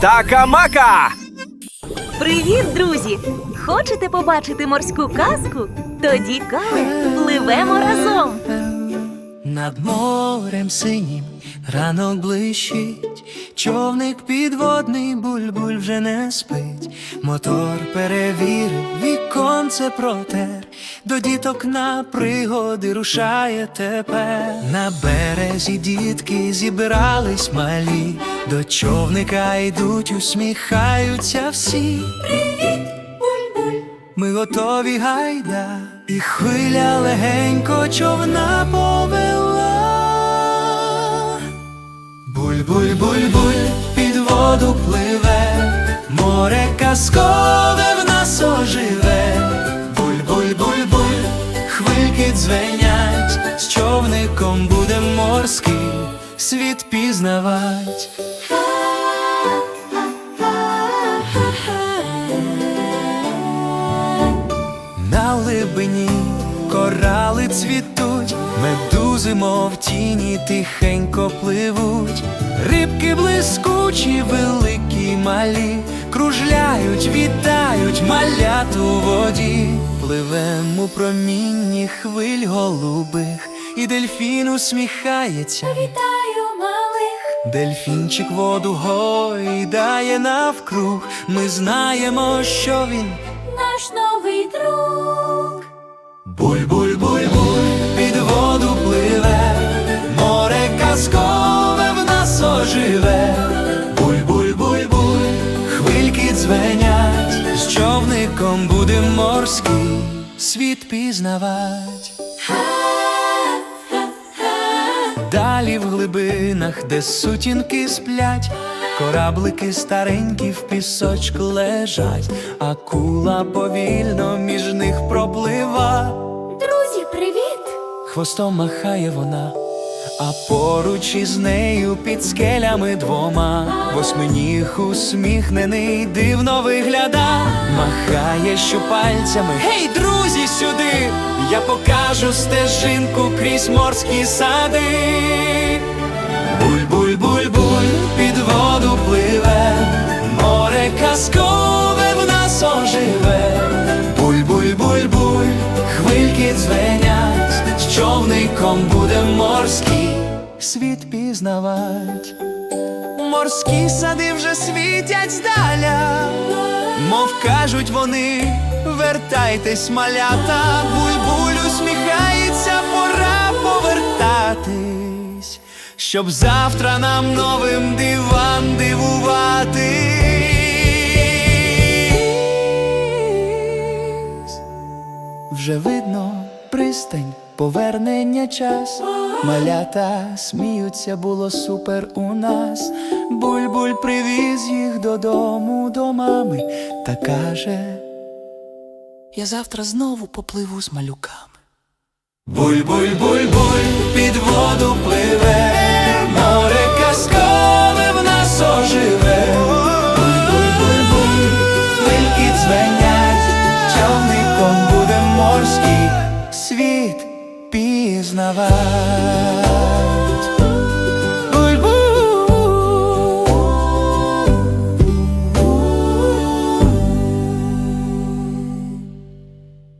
Такамака! Привіт, друзі! Хочете побачити морську казку? Тоді кали пливемо разом. Над морем синім ранок блищить, човник підводний буль-буль вже не спить. Мотор перевірив, віконце протер, до діток на пригоди рушає тепер. На березі дітки зібрались малі, до човника йдуть, усміхаються всі. Привіт, буль-буль Ми готові гайда, і хвиля легенько човна повела. Буль-буль-буль-буль, під воду пливе, море казкове в нас оживе. Буль-буль-буль-буль, хвильки дзвенять, з човником буде морський світ пізнавать. На глибині корали цвітуть, медузи, мов тіні, тихенько пливуть, рибки блискучі, великі малі, кружляють, вітають малят у воді, пливем у промінні хвиль голубих, і дельфін усміхається. Дельфінчик воду гойдає навкруг, ми знаємо, що він наш новий друг. Буль-буль-буль-буль, під воду пливе, море казкове в нас оживе. Буль-буль-буль-буль, хвильки дзвенять, з човником буде морський світ пізнавать. Далі в глибинах, де сутінки сплять, кораблики старенькі в пісочку лежать, акула повільно між них проплива. Друзі, привіт! Хвостом махає вона, а поруч із нею під скелями двома восьминіг усміхнений дивно вигляда, махає щупальцями. Гей, друзі, сюди! Я покажу стежинку крізь морські сади. Човником буде морський світ пізнавать. Морські сади вже світять здаля, мов кажуть вони, вертайтесь, малята, буль-буль усміхається, пора повертатись, щоб завтра нам новим диван дивуватись. Вже видно пристань, повернення час. Малята сміються, було супер у нас. Буль-буль привіз їх додому до мами та каже: Я завтра знову попливу з малюками. Буль-буль-буль-буль, під воду пливе, море казкове в нас оживе. Буль-буль-буль-буль, буде морський світ пізнавать.